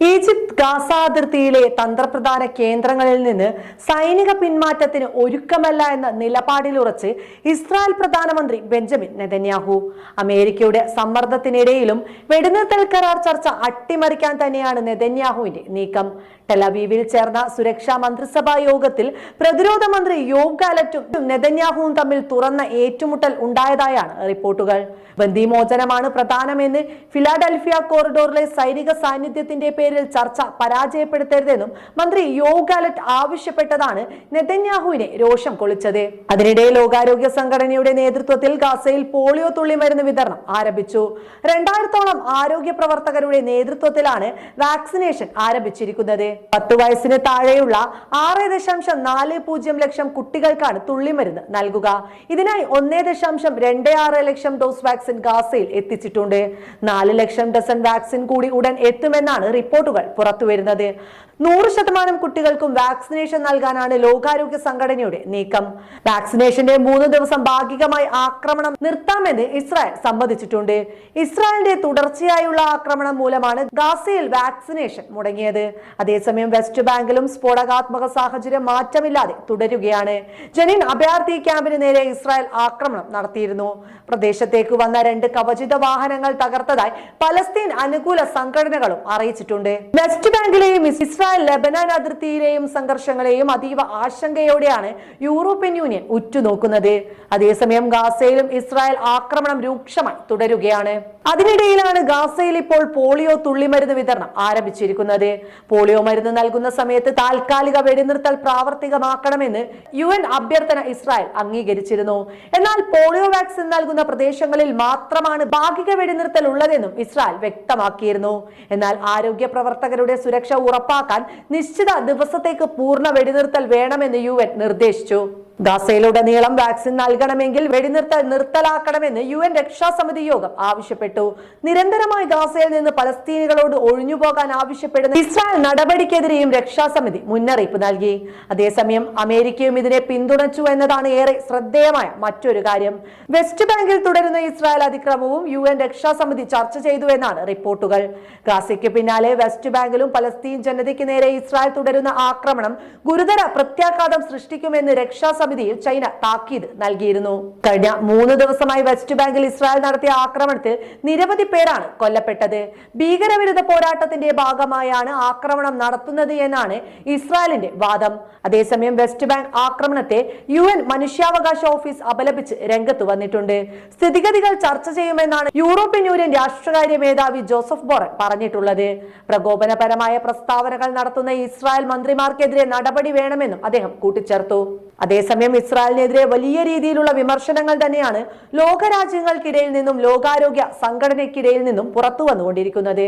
Egypt Gaza അതിർത്തിയിലെ തന്ത്രപ്രധാന കേന്ദ്രങ്ങളിൽ നിന്ന് സൈനിക പിന്മാറ്റത്തിന് ഒരുക്കമല്ല എന്ന നിലപാടിലുറച്ച് ഇസ്രായേൽ പ്രധാനമന്ത്രി ബെഞ്ചമിൻ നെതന്യാഹു. അമേരിക്കയുടെ സമ്മർദ്ദത്തിനിടയിലും വെടിനിർത്തൽ കരാർ ചർച്ച അട്ടിമറിക്കാൻ തന്നെയാണ് നെതന്യാഹുവിന്റെ നീക്കം. ടെലവീവിൽ ചേർന്ന സുരക്ഷാ മന്ത്രിസഭാ യോഗത്തിൽ പ്രതിരോധ മന്ത്രി യോവ് ഗാലറ്റും നെതന്യാഹുവും തമ്മിൽ തുറന്ന ഏറ്റുമുട്ടൽ ഉണ്ടായതായാണ് റിപ്പോർട്ടുകൾ. ബന്ദിമോചനമാണ് പ്രധാനമെന്ന് ഫിലാഡൽഫിയ കോറിഡോറിലെ സൈനിക സാന്നിധ്യത്തിന്റെ പേരിൽ ചർച്ച പരാജയപ്പെടുത്തരുതെന്നും മന്ത്രി യോവ് ഗാലറ്റ് ആവശ്യപ്പെട്ടതാണ് നെതന്യാഹുവിനെ രോഷം കൊളിച്ചത് അതിനിടെ ലോകാരോഗ്യ സംഘടനയുടെ നേതൃത്വത്തിൽ ഗാസയിൽ പോളിയോ തുള്ളിമരുന്ന് വിതരണം ആരംഭിച്ചു. രണ്ടായിരത്തോളം ആരോഗ്യ പ്രവർത്തകരുടെ നേതൃത്വത്തിലാണ് വാക്സിനേഷൻ ആരംഭിച്ചിരിക്കുന്നത്. പത്ത് വയസ്സിന് താഴെയുള്ള ആറ് ദശാംശം നാല് പൂജ്യം ലക്ഷം കുട്ടികൾക്കാണ് തുള്ളിമരുന്ന് നൽകുക. ഇതിനായി ഒന്നേ ദശാംശം രണ്ട് ആറ് ലക്ഷം ഡോസ് വാക്സിൻ ഗാസയിൽ എത്തിച്ചിട്ടുണ്ട്. നാല് ലക്ഷം ഡസൺ വാക്സിൻ കൂടി ഉടൻ എത്തുമെന്നാണ് റിപ്പോർട്ടുകൾ പുറത്തുവരുന്നത്. നൂറ് ശതമാനം കുട്ടികൾക്കും വാക്സിനേഷൻ നൽകാനാണ് ലോകാരോഗ്യ സംഘടനയുടെ നീക്കം. വാക്സിനേഷന്റെ മൂന്ന് ദിവസം ഭാഗികമായി ആക്രമണം നിർത്താമെന്ന് ഇസ്രായേൽ സമ്മതിച്ചിട്ടുണ്ട്. ഇസ്രായേലിന്റെ തുടർച്ചയായുള്ള ആക്രമണം മൂലമാണ് ഗാസയിൽ വാക്സിനേഷൻ മുടങ്ങിയത്. അതേസമയം വെസ്റ്റ് ബാങ്കിലും സ്ഫോടകാത്മക സാഹചര്യം മാറ്റമില്ലാതെ തുടരുകയാണ്. ജനീൻ അഭയാർത്ഥി ക്യാമ്പിന് നേരെ ഇസ്രായേൽ ആക്രമണം നടത്തിയിരുന്നു. പ്രദേശത്തേക്ക് വന്ന രണ്ട് കവചിത വാഹനങ്ങൾ തകർത്തതായി പലസ്തീൻ അനുകൂല സംഘടനകളും അറിയിച്ചിട്ടുണ്ട്. വെസ്റ്റ് ബാങ്കിലെയും ഇസ്രായേൽ ലെബനാൻ അതിർത്തിയിലെയും സംഘർഷങ്ങളെയും അതീവ ആശങ്കയോടെയാണ് യൂറോപ്യൻ യൂണിയൻ ഉറ്റുനോക്കുന്നത്. അതേസമയം ഗാസയിലും ഇസ്രായേൽ ആക്രമണം രൂക്ഷമായി തുടരുകയാണ്. അതിനിടയിലാണ് ഗാസയിൽ ഇപ്പോൾ പോളിയോ തുള്ളിമരുന്ന് വിതരണം ആരംഭിച്ചിരിക്കുന്നത്. പോളിയോ മരുന്ന് നൽകുന്ന സമയത്ത് താൽക്കാലിക വെടിനിർത്തൽ പ്രാവർത്തികമാക്കണമെന്ന് യു എൻ അഭ്യർത്ഥന ഇസ്രായേൽ അംഗീകരിച്ചിരുന്നു. എന്നാൽ പോളിയോ വാക്സിൻ നൽകുന്ന പ്രദേശങ്ങളിൽ മാത്രമാണ് ഭാഗിക വെടിനിർത്തൽ ഉള്ളതെന്നും ഇസ്രായേൽ വ്യക്തമാക്കിയിരുന്നു. എന്നാൽ ആരോഗ്യ പ്രവർത്തകരുടെ സുരക്ഷ ഉറപ്പാക്കാൻ നിശ്ചിത ദിവസത്തേക്ക് പൂർണ വെടിനിർത്തൽ വേണമെന്ന് യു നിർദ്ദേശിച്ചു. ഗാസയിലുടനീളം വാക്സിൻ നൽകണമെങ്കിൽ വെടിനിർത്തൽ നിർത്തലാക്കണമെന്ന് യു എൻ രക്ഷാസമിതി യോഗം ആവശ്യപ്പെട്ടു. നിരന്തരമായി ഗാസയിൽ നിന്ന് പലസ്തീനികളോട് ഒഴിഞ്ഞുപോകാൻ ആവശ്യപ്പെടുന്ന ഇസ്രായേൽ നടപടിക്കെതിരെയും രക്ഷാസമിതി മുന്നറിയിപ്പ് നൽകി. അതേസമയം അമേരിക്കയും ഇതിനെ പിന്തുണച്ചു എന്നതാണ് ഏറെ ശ്രദ്ധേയമായ മറ്റൊരു കാര്യം. വെസ്റ്റ് ബാങ്കിൽ തുടരുന്ന ഇസ്രായേൽ അതിക്രമവും യു എൻ രക്ഷാസമിതി ചർച്ച ചെയ്തു എന്നാണ് റിപ്പോർട്ടുകൾ. ഗാസയ്ക്ക് പിന്നാലെ വെസ്റ്റ് ബാങ്കിലും പലസ്തീൻ ജനതയ്ക്ക് നേരെ ഇസ്രായേൽ തുടരുന്ന ആക്രമണം ഗുരുതര പ്രത്യാഘാതം സൃഷ്ടിക്കുമെന്ന് രക്ഷാസമിതിയിൽ ചൈന താക്കീത് നൽകിയിരുന്നു. കഴിഞ്ഞ മൂന്ന് ദിവസമായി വെസ്റ്റ് ബാങ്കിൽ ഇസ്രായേൽ നടത്തിയ ആക്രമണത്തിൽ നിരവധി പേരാണ് കൊല്ലപ്പെട്ടത്. ഭീകരവിരുദ്ധ പോരാട്ടത്തിന്റെ ഭാഗമായാണ് ആക്രമണം നടത്തുന്നത് എന്നാണ് ഇസ്രായേലിന്റെ വാദം. അതേസമയം വെസ്റ്റ് ബാങ്ക് ആക്രമണത്തെ യു എൻ മനുഷ്യാവകാശ ഓഫീസ് അപലപിച്ച് രംഗത്ത് വന്നിട്ടുണ്ട്. സ്ഥിതിഗതികൾ ചർച്ച ചെയ്യുമെന്നാണ് യൂറോപ്യൻ യൂണിയൻ രാഷ്ട്രകാര്യ മേധാവി ജോസഫ് ബോറൻ പറഞ്ഞിട്ടുള്ളത്. പ്രകോപനപരമായ പ്രസ്താവനകൾ നടത്തുന്ന ഇസ്രായേൽ മന്ത്രിമാർക്കെതിരെ നടപടി വേണമെന്നും അദ്ദേഹം കൂട്ടിച്ചേർത്തു. അതേസമയം ഇസ്രായേലിനെതിരെ വലിയ രീതിയിലുള്ള വിമർശനങ്ങൾ തന്നെയാണ് ലോകരാജ്യങ്ങൾക്കിടയിൽ നിന്നും ലോകാരോഗ്യ സംഘടനയ്ക്കിടയിൽ നിന്നും പുറത്തു വന്നുകൊണ്ടിരിക്കുന്നത്.